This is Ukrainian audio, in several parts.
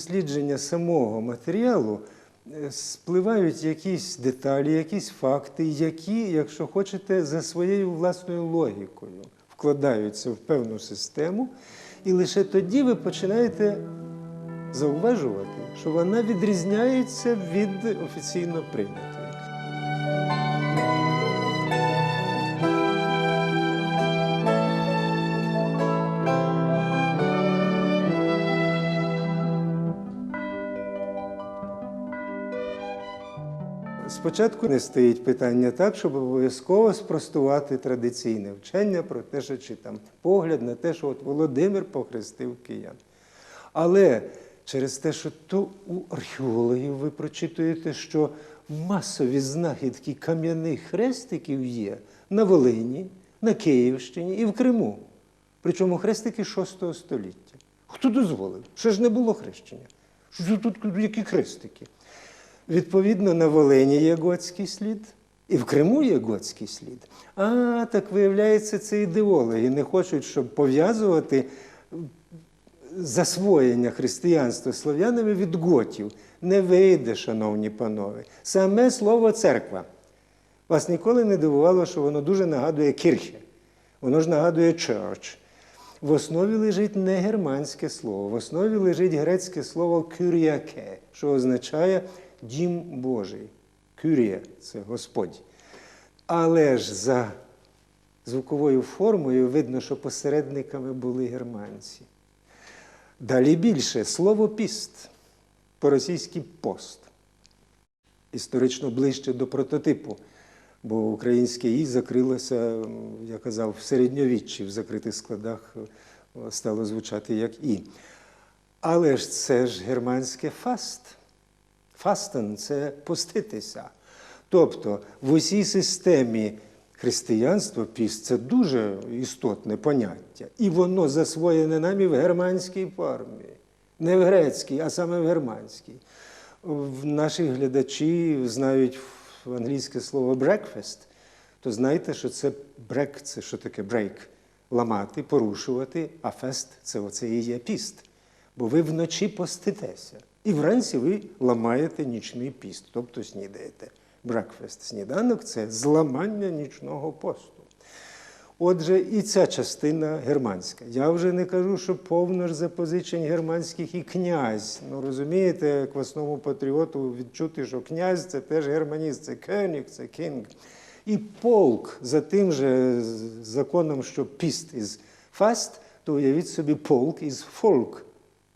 дослідження самого матеріалу е, спливають якісь деталі, якісь факти, які, якщо хочете, за своєю власною логікою вкладаються в певну систему, і лише тоді ви починаєте зауважувати, що вона відрізняється від офіційно прийнятої. Спочатку не стоїть питання так, щоб обов'язково спростувати традиційне вчення про те, що чи там погляд на те, що от Володимир похрестив киян. Але через те, що то у археологів ви прочитуєте, що масові знахідки кам'яних хрестиків є на Волині, на Київщині і в Криму. Причому хрестики VI століття. Хто дозволив? Ще ж не було хрещення. Що тут які хрестики? Відповідно, на Волині є готський слід, і в Криму є готський слід. А, так виявляється, це ідеологи не хочуть, щоб пов'язувати засвоєння християнства слов'янами від готів. Не вийде, шановні панове. Саме слово церква. Вас ніколи не дивувало, що воно дуже нагадує кірхе. Воно ж нагадує church. В основі лежить не германське слово, в основі лежить грецьке слово кюріаке, що означає дім Божий. Кюрія це Господь. Але ж за звуковою формою видно, що посередниками були германці. Далі більше слово піст, по-російськи пост. Історично ближче до прототипу, бо українське І закрилося, я казав, в середньовіччі в закритих складах е, стало звучати як І. Але ж це ж германське фаст. Фастен це поститися. Тобто в усій системі християнства піст це дуже істотне поняття. І воно засвоєне нами в германській формі. Не в грецькій, а саме в германській. Наші глядачі знають англійське слово breakfast, то знаєте, що це брек, це що таке break? Ламати, порушувати, а фест це оце і є піст. Бо ви вночі поститеся. І вранці ви ламаєте нічний піст, тобто снідаєте. Брекфест, сніданок це зламання нічного посту. Отже, і ця частина германська. Я вже не кажу, що повно ж запозичень германських і князь. Ну розумієте, квасному патріоту відчути, що князь це теж германіст, це кенік, це кінг. І полк за тим же законом, що піст із фаст, то уявіть собі полк із фолк.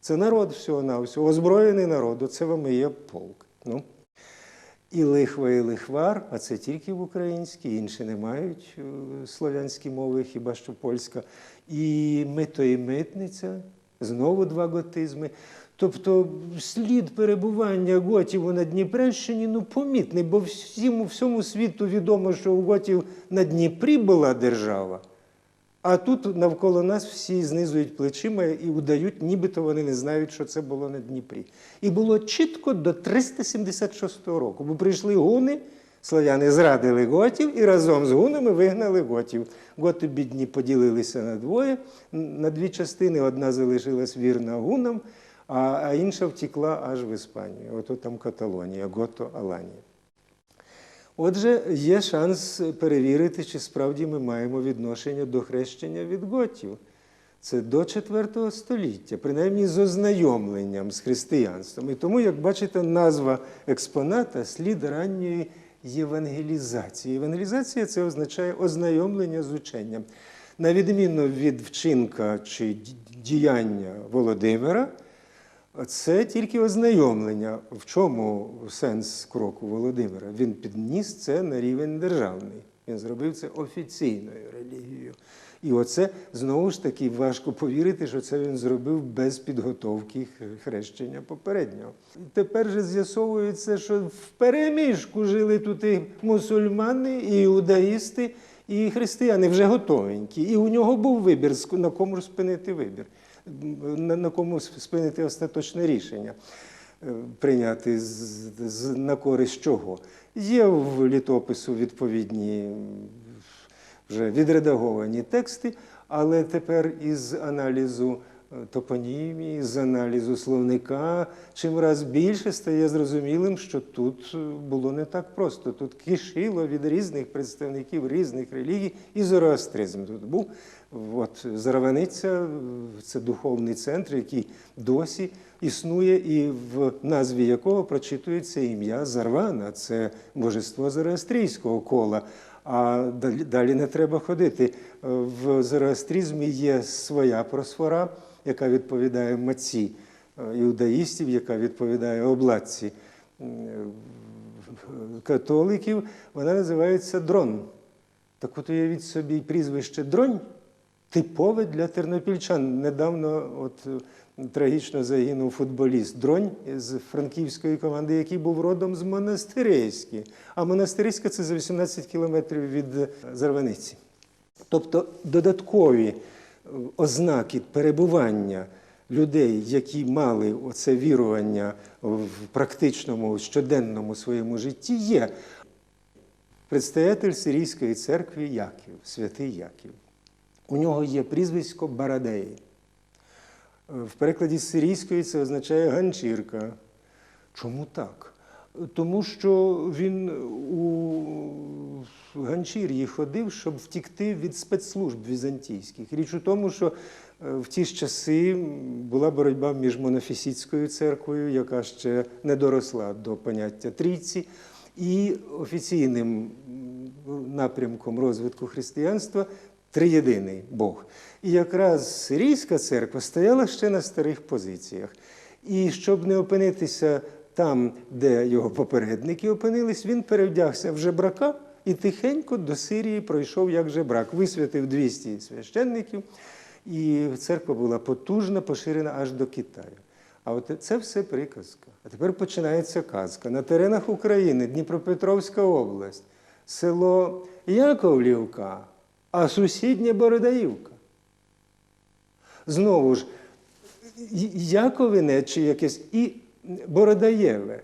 Це народ всього на всього, озброєний народ, оце вам і є полк. Ну. І лихва, і лихвар, а це тільки в українській, інші не мають е, слов'янські мови, хіба що польська. І мито і митниця, знову два готизми. Тобто слід перебування готів на Дніпрещині ну, помітний, бо всьому, всьому світу відомо, що у готів на Дніпрі була держава. А тут навколо нас всі знизують плечима і удають, нібито вони не знають, що це було на Дніпрі. І було чітко до 376 року, бо прийшли гуни, славяни зрадили готів і разом з гунами вигнали готів. Готи бідні поділилися на двоє, на дві частини. Одна залишилась вірна гунам, а, інша втекла аж в Іспанію. Ото там Каталонія, Гото Аланія. Отже, є шанс перевірити, чи справді ми маємо відношення до хрещення від готів. Це до IV століття, принаймні з ознайомленням з християнством. І тому, як бачите, назва експоната слід ранньої євангелізації. Євангелізація це означає ознайомлення з ученням. На відміну від вчинка чи діяння Володимира, це тільки ознайомлення. В чому сенс кроку Володимира? Він підніс це на рівень державний. Він зробив це офіційною релігією. І оце знову ж таки важко повірити, що це він зробив без підготовки хрещення попереднього. Тепер же з'ясовується, що в переміжку жили тут і мусульмани, і іудаїсти, і християни вже готовенькі. І у нього був вибір, на кому ж спинити вибір на, кому спинити остаточне рішення, е, прийняти з, на користь чого. Є в літопису відповідні вже відредаговані тексти, але тепер із аналізу топонімії, з аналізу словника, чим раз більше стає зрозумілим, що тут е, було не так просто. Тут кишило від різних представників різних релігій і зороастризм тут був. От Зараваниця це духовний центр, який досі існує, і в назві якого прочитується ім'я Зарвана, це божество зороастрійського кола. А далі, не треба ходити. Е, В зороастризмі є своя просфора, яка відповідає маці е, іудаїстів, яка відповідає обладці е, католиків. Вона називається дрон. Так от уявіть собі прізвище Дронь типове для тернопільчан. Недавно от, е, трагічно загинув футболіст Дронь з франківської команди, який був родом з Монастириськи. А Монастириська це за 18 кілометрів від Зарваниці. Тобто додаткові ознаки перебування людей, які мали оце вірування в практичному щоденному своєму житті, є. Предстоятель Сирійської церкви Яків, святий Яків. У нього є прізвисько Барадеї. В перекладі з сирійської це означає ганчірка. Чому так? Тому що він у ганчір'ї ходив, щоб втікти від спецслужб візантійських. Річ у тому, що е, в ті ж часи була боротьба між монофісітською церквою, яка ще не доросла до поняття трійці, і офіційним напрямком розвитку християнства триєдиний Бог. І якраз сирійська церква стояла ще на старих позиціях. І щоб не опинитися там, де його попередники опинились, він перевдягся в жебрака і тихенько до Сирії пройшов як жебрак, висвятив 200 священників, і церква була потужна, поширена аж до Китаю. А от це все приказка. А тепер починається казка. На теренах України, Дніпропетровська область, село Яковлівка, а сусіднє Бородаївка. Знову ж, Яковине чи якесь і Бородаєве.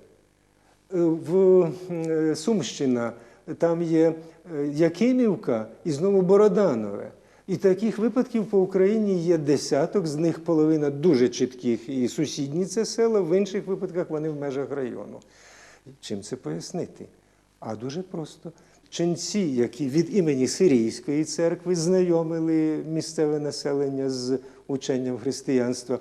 Е, В е, Сумщина там є е, Якимівка і знову Бороданове. І таких випадків по Україні є десяток, з них половина дуже чітких і сусідні це села, в інших випадках вони в межах району. Чим це пояснити? А дуже просто. Ченці, які від імені Сирійської церкви знайомили місцеве населення з ученням християнства,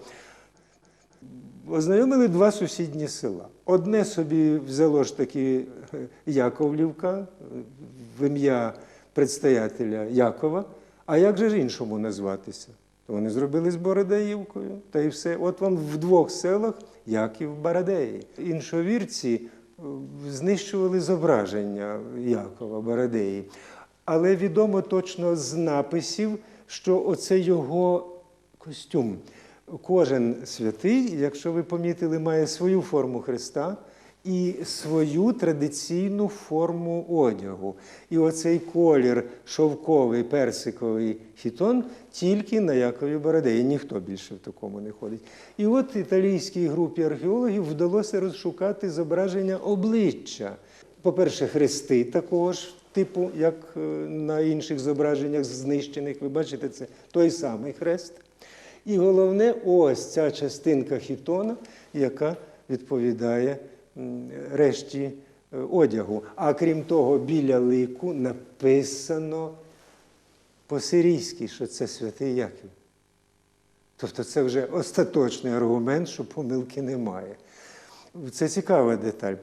ознайомили два сусідні села. Одне собі взяло ж таки е, Яковлівка е, в ім'я предстоятеля Якова. А як же ж іншому назватися? То вони зробили з Бородаївкою, та й все. От вам в двох селах Яків Барадеї. Іншовірці е, знищували зображення Якова Барадеї. Але відомо точно з написів, що оце його костюм. Кожен святий, якщо ви помітили, має свою форму Христа і свою традиційну форму одягу. І оцей колір шовковий, персиковий хітон тільки на Якові Бородеї. Ніхто більше в такому не ходить. І от італійській групі археологів вдалося розшукати зображення обличчя. По-перше, хрести такого ж типу, як е, на інших зображеннях знищених. Ви бачите, це той самий хрест. І головне, ось ця частинка хітона, яка відповідає решті е, одягу. А крім того, біля лику написано по-сирійськи, що це святий Яків. Тобто це вже остаточний аргумент, що помилки немає. Це цікава деталь.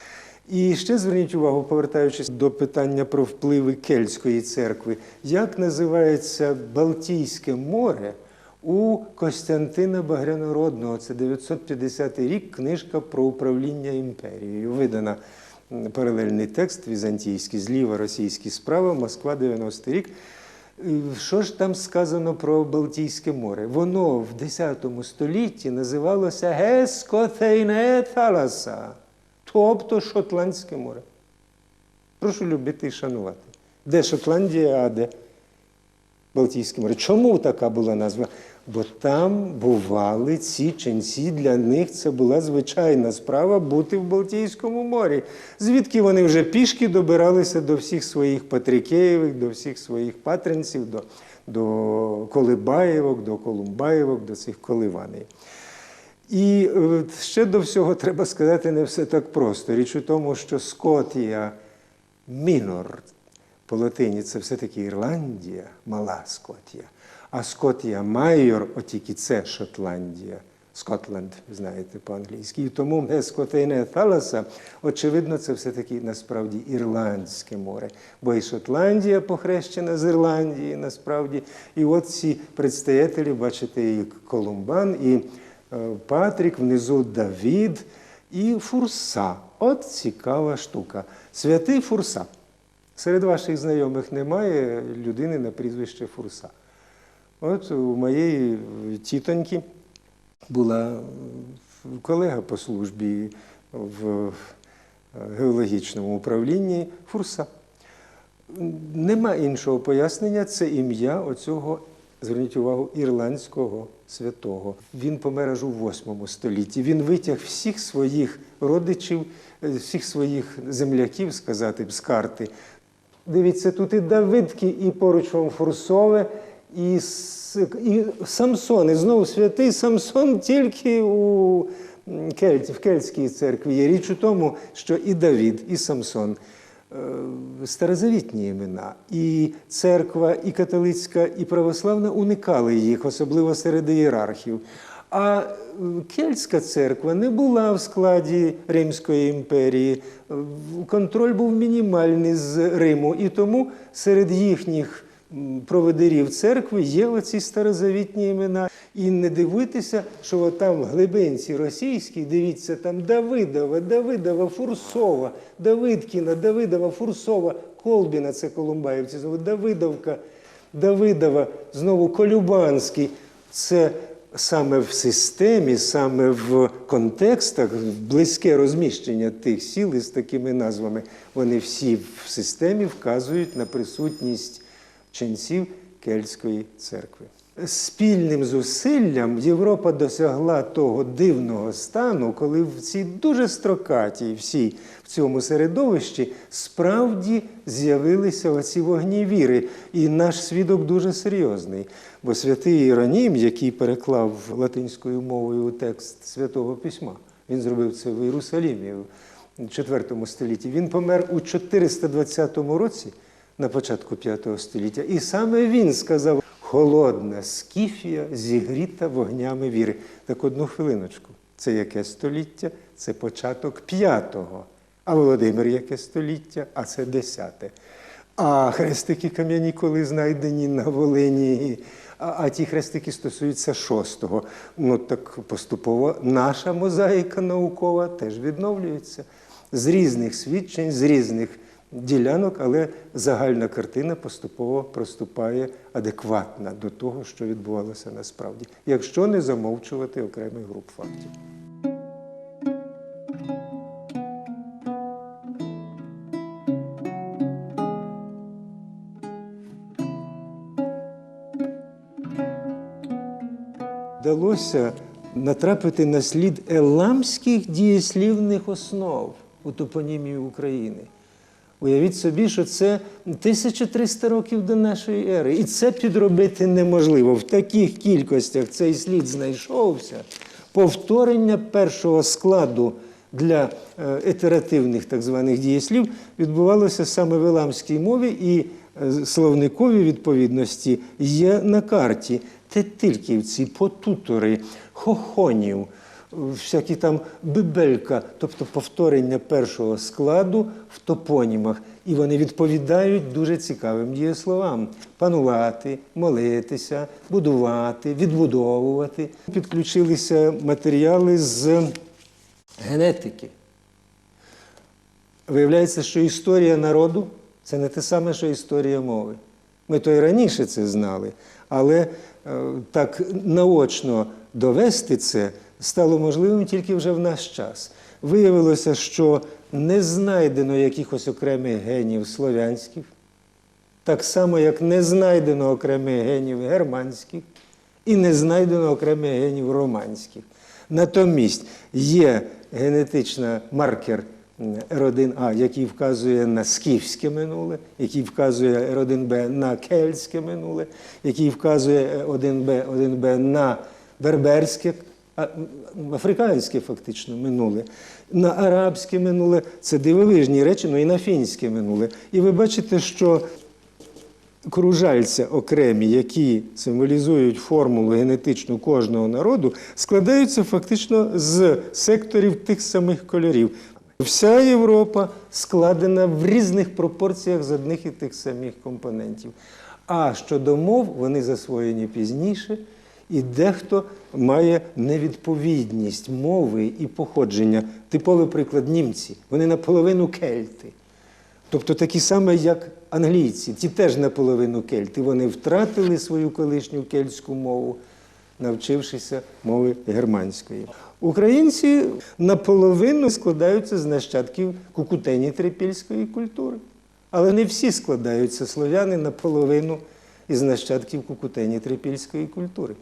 І ще зверніть увагу, повертаючись до питання про впливи Кельтської церкви, як називається Балтійське море у Костянтина Багрянородного, це 950 рік, книжка про управління імперією. Видана паралельний текст візантійський, зліва російський справа, Москва, 90 рік. Що ж там сказано про Балтійське море? Воно в X столітті називалося Гескоtheiне Таласа, тобто Шотландське море. Прошу любити і шанувати. Де Шотландія, а де Балтійське море. Чому така була назва? Бо там бували ці ченці, для них це була звичайна справа бути в Балтійському морі. Звідки вони вже пішки добиралися до всіх своїх Патрікеєвих, до всіх своїх патринців, до, до Колибаєвок, до Колумбаєвок, до цих коливаней. І е, ще до всього треба сказати, не все так просто. Річ у тому, що Скотія мінор по латині це все-таки Ірландія, мала Скотія. А Скотія майор, от тільки це Шотландія. Скотленд, знаєте, по-англійськи. І тому не Скотейне Таласа, очевидно, це все-таки насправді Ірландське море. Бо і Шотландія похрещена з Ірландії, насправді. І от ці представителі, бачите, і Колумбан, і е, Патрік, внизу Давід і Фурса. От цікава штука. Святий Фурса. Серед ваших знайомих немає людини на прізвище Фурса. От у моєї тітоньки була колега по службі в геологічному управлінні Фурса. Нема іншого пояснення, це ім'я оцього, зверніть увагу, ірландського святого. Він помер аж у 8 столітті. Він витяг всіх своїх родичів, е, всіх своїх земляків, сказати б, з карти. Дивіться, тут і Давидки, і поруч вам Фурсове, і, і Самсон. І знову святий Самсон тільки у Кельті, в Кельтській церкві є. Річ у тому, що і Давід, і Самсон е, старозавітні імена. І церква, і католицька, і православна уникали їх, особливо серед ієрархів. А е, Кельтська церква не була в складі Римської імперії. Е, Контроль був мінімальний з Риму, і тому серед їхніх м, проводирів церкви є оці старозавітні імена. І не дивуйтеся, що там в глибинці російській, дивіться, там Давидова, Давидова, Фурсова, Давидкіна, Давидова, Фурсова, Колбіна, це Колумбаївці, Давидовка, Давидова, знову Колюбанський. Це саме в системі, саме в контекстах, близьке розміщення тих сіл із такими назвами, вони всі в системі вказують на присутність ченців Кельтської церкви. Спільним зусиллям Європа досягла того дивного стану, коли в цій дуже строкатій всій в цьому середовищі справді з'явилися оці вогні віри. І наш свідок дуже серйозний. Бо святий Іронім, який переклав латинською мовою текст святого письма, він зробив це в Єрусалімі в IV столітті. Він помер у 420 році на початку V століття. І саме він сказав: холодна скіфія зігріта вогнями віри. Так одну хвилиночку. Це яке століття? Це початок п'ятого. А Володимир яке століття? А це десяте. А хрестики кам'яні, коли знайдені на Волині, а, а ті хрестики стосуються шостого. Ну так поступово наша мозаїка наукова теж відновлюється з різних свідчень, з різних ділянок, але загальна картина поступово проступає адекватна до того, що відбувалося насправді, якщо не замовчувати окремих груп фактів. Вдалося натрапити на слід еламських дієслівних основ у топонімії України. Уявіть собі, що це 1300 років до нашої ери. І це підробити неможливо. В таких кількостях цей слід знайшовся. Повторення першого складу для етеративних так званих дієслів відбувалося саме в еламській мові, і е, словникові відповідності є на карті. Тетильківці, потутори, хохонів, всякі там бибелька, тобто повторення першого складу в топонімах. І вони відповідають дуже цікавим дієсловам: панувати, молитися, будувати, відбудовувати. Підключилися матеріали з генетики. Виявляється, що історія народу це не те саме, що історія мови. Ми то й раніше це знали, але е, так наочно довести це стало можливим тільки вже в наш час. Виявилося, що не знайдено якихось окремих генів слов'янських, Так само, як не знайдено окремих генів германських і не знайдено окремих генів романських. Натомість є генетична маркер R1А, який вказує на скіфське минуле, який вказує R1Б на кельтське минуле, який вказує 1Б, 1Б на берберське, африканське фактично минуле, на арабське минуле. Це дивовижні речі, ну і на фінське минуле. І ви бачите, що кружальця окремі, які символізують формулу генетичну кожного народу, складаються фактично з секторів тих самих кольорів. Вся Європа складена в різних пропорціях з одних і тих самих компонентів. А щодо мов, вони засвоєні пізніше, і дехто має невідповідність мови і походження. Типовий приклад німці. Вони наполовину кельти. Тобто такі самі, як англійці, ті теж наполовину кельти. Вони втратили свою колишню кельтську мову, навчившися мови германської. Українці наполовину складаються з нащадків кукутені трипільської культури. Але не всі складаються слов'яни наполовину із нащадків кукутені трипільської культури.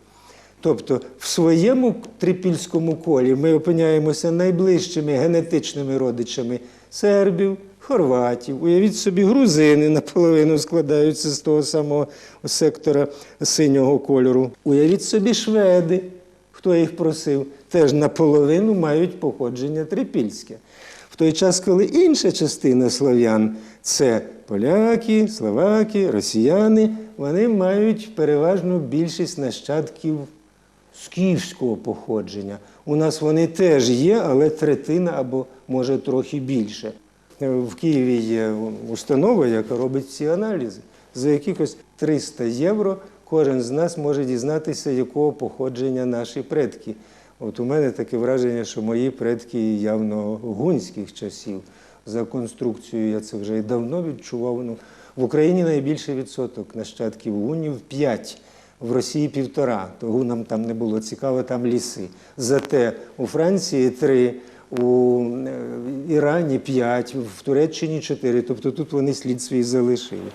Тобто в своєму трипільському колі ми опиняємося найближчими генетичними родичами сербів, хорватів. Уявіть собі, грузини наполовину складаються з того самого сектора синього кольору. Уявіть собі, шведи, хто їх просив, теж наполовину мають походження трипільське. В той час, коли інша частина слов'ян це поляки, словаки, росіяни, вони мають переважно більшість нащадків скіфського походження. У нас вони теж є, але третина або може трохи більше. В Києві є установа, яка робить ці аналізи. За якихось 300 євро кожен з нас може дізнатися, якого походження наші предки. От у мене таке враження, що мої предки явно гунських часів. За конструкцією я це вже давно відчував. Ну, в Україні найбільший відсоток нащадків гунів 5, в Росії півтора. То гунам там не було цікаво, там ліси. Зате у Франції 3, у е, Ірані 5, в Туреччині 4. Тобто тут вони слід свій залишили.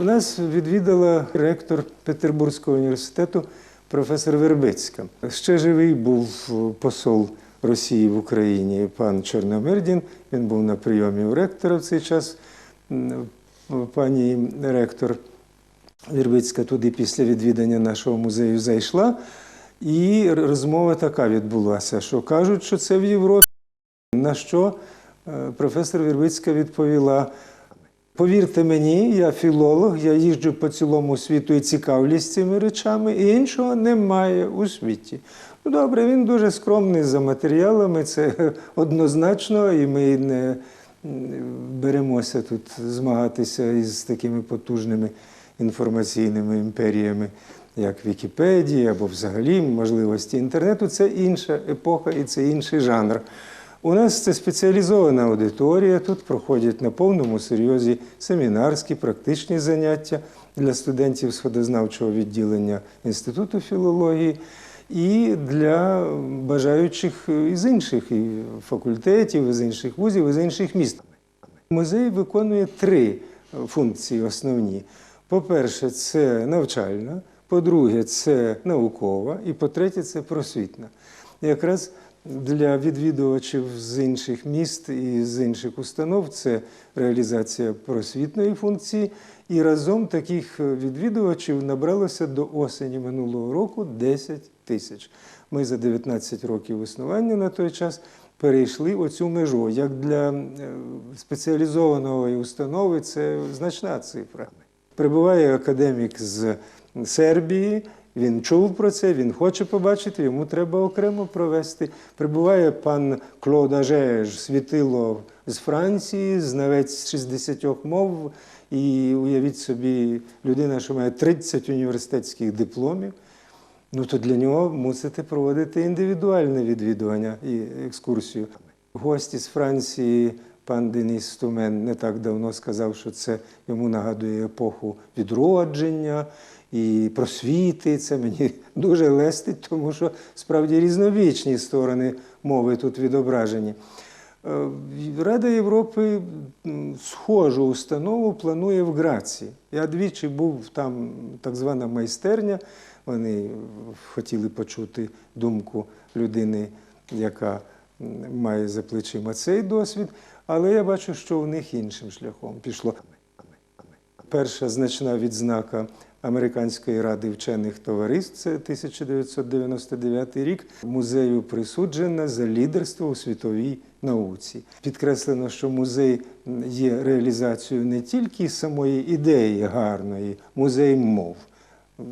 У нас відвідала ректор Петербурзького університету професор Вербицька. Ще живий був посол Росії в Україні пан Чорномирдін. Він був на прийомі у ректора в цей час. Пані ректор Вербицька туди після відвідання нашого музею зайшла. І розмова така відбулася, що кажуть, що це в Європі. На що е, професор Вірвицька відповіла: повірте мені, я філолог, я їжджу по цілому світу і цікавлюсь цими речами, і іншого немає у світі. Ну, добре, він дуже скромний за матеріалами, це однозначно, і ми не беремося тут змагатися із такими потужними інформаційними імперіями, як Вікіпедія або взагалі можливості інтернету. Це інша епоха і це інший жанр. У нас це спеціалізована аудиторія. Тут проходять на повному серйозі семінарські, практичні заняття для студентів сходознавчого відділення Інституту філології і для бажаючих із інших і факультетів, із інших вузів, із інших міст. Музей виконує три функції основні. По-перше, це навчальна, по-друге, це наукова, і по-третє, це просвітна. Якраз для відвідувачів з інших міст і з інших установ це реалізація просвітної функції. І разом таких відвідувачів набралося до осені минулого року 10 тисяч. Ми за 19 років існування на той час перейшли оцю межу. Як для е, спеціалізованої установи це значна цифра. Прибуває академік з Сербії. Він чув про це, він хоче побачити, йому треба окремо провести. Прибуває пан Клод Ажеж, світило з Франції, знавець 60 мов. І уявіть собі, людина, що має 30 університетських дипломів, ну то для нього мусите проводити індивідуальне відвідування і екскурсію. Гості з Франції, пан Деніс Стумен не так давно сказав, що це йому нагадує епоху відродження і просвіти. Це мені дуже лестить, тому що справді різновічні сторони мови тут відображені. Е, Рада Європи схожу установу планує в Граці. Я двічі був там так звана майстерня. Вони хотіли почути думку людини, яка має за плечима цей досвід, але я бачу, що у них іншим шляхом пішло. Перша значна відзнака Американської ради вчених товариств це 1999 рік. Музею присуджена за лідерство у світовій науці. Підкреслено, що музей є реалізацією не тільки самої ідеї гарної, музей мов.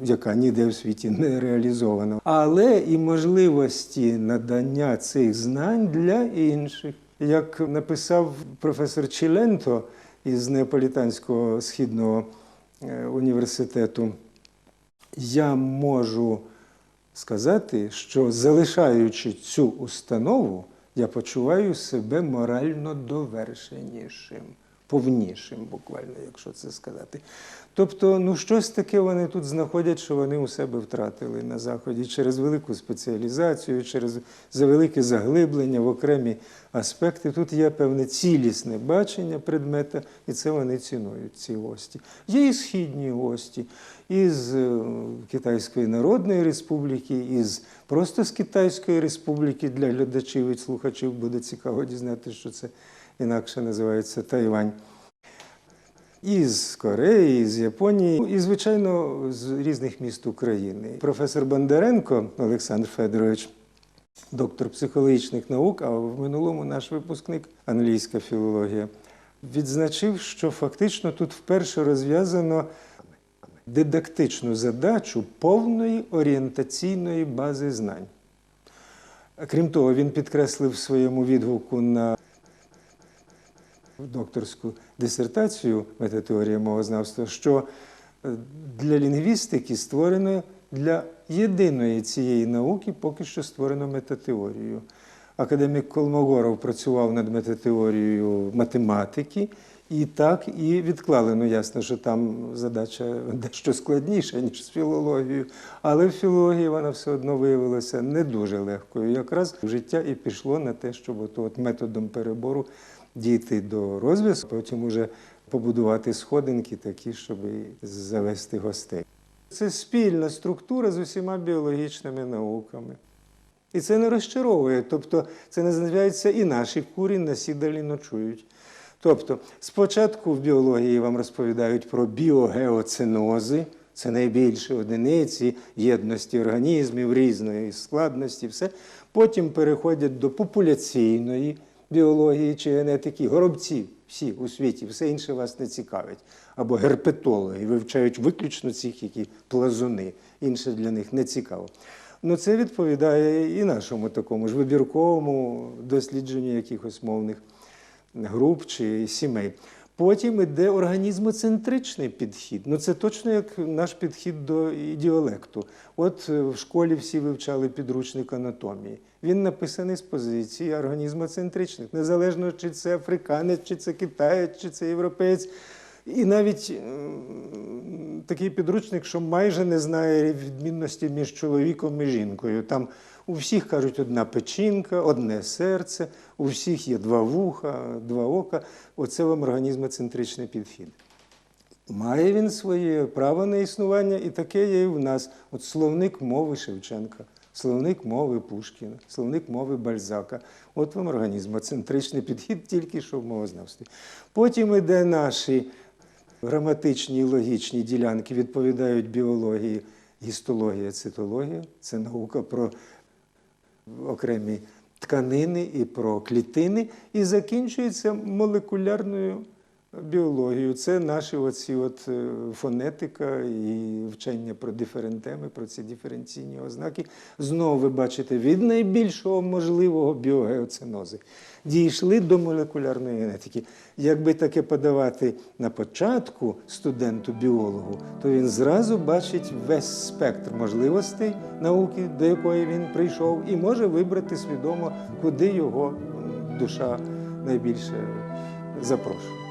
Яка ніде в світі не реалізована, але і можливості надання цих знань для інших. Як написав професор Чіленто із Неаполітанського східного е, університету, я можу сказати, що залишаючи цю установу, я почуваю себе морально довершенішим, повнішим, буквально, якщо це сказати. Тобто, ну щось таке вони тут знаходять, що вони у себе втратили на заході через велику спеціалізацію, через завелике заглиблення в окремі аспекти. Тут є певне цілісне бачення предмета, і це вони цінують, ці гості. Є і східні гості, із е, Китайської Народної Республіки, із просто з Китайської Республіки для глядачів і слухачів буде цікаво дізнати, що це інакше називається Тайвань. Із Кореї, з Японії, і, звичайно, з різних міст України. Професор Бондаренко Олександр Федорович, доктор психологічних наук, а в минулому наш випускник англійська філологія, відзначив, що фактично тут вперше розв'язано дидактичну задачу повної орієнтаційної бази знань. Крім того, він підкреслив в своєму відгуку на докторську дисертацію метатеорія мовознавства, що е, для лінгвістики створено для єдиної цієї науки поки що створено метатеорію. Академік Колмогоров працював над метатеорією математики, і так і відклали. Ну, ясно, що там задача дещо складніша, ніж з філологією. Але в філології вона все одно виявилася не дуже легкою. Якраз життя і пішло на те, щоб от, от методом перебору дійти до розв'язку, потім уже побудувати сходинки такі, щоб завести гостей. Це спільна структура з усіма біологічними науками. І це не розчаровує. Тобто це не називається і наші курі насідалі ночують. Тобто, спочатку в біології вам розповідають про біогеоцинози, це найбільші одиниці єдності організмів різної складності, все. Потім переходять до популяційної біології чи генетики, горобці всі у світі, все інше вас не цікавить. Або герпетологи вивчають виключно цих, які плазуни, інше для них не цікаво. Ну, це відповідає і нашому такому ж вибірковому дослідженню якихось мовних груп чи сімей. Потім іде організмоцентричний підхід. Ну це точно як наш підхід до ідіолекту. От е, в школі всі вивчали підручник анатомії. Він написаний з позиції організмоцентричних, незалежно чи це африканець, чи це китаєць, чи це європеєць. І навіть такий підручник, що майже не знає відмінності між чоловіком і жінкою. Там у всіх кажуть одна печінка, одне серце, у всіх є два вуха, два ока. Оце вам організмоцентричний підхід. Має він своє право на існування, і таке є і в нас. От словник мови Шевченка, словник мови Пушкіна, словник мови Бальзака. От вам організмоцентричний підхід, тільки що в мовознавстві. Потім іде наші граматичні і логічні ділянки, відповідають біології, гістологія, цитологія. Це наука про окремі тканини і про клітини, і закінчується молекулярною біологією. Це наші оці от е, фонетика і вчення про диферентеми, про ці диференційні ознаки. Знову ви бачите від найбільшого можливого біогеоцинози дійшли до молекулярної генетики. Якби таке подавати на початку студенту-біологу, то він зразу бачить весь спектр можливостей науки, до якої він прийшов, і може вибрати свідомо, куди його душа найбільше запрошує.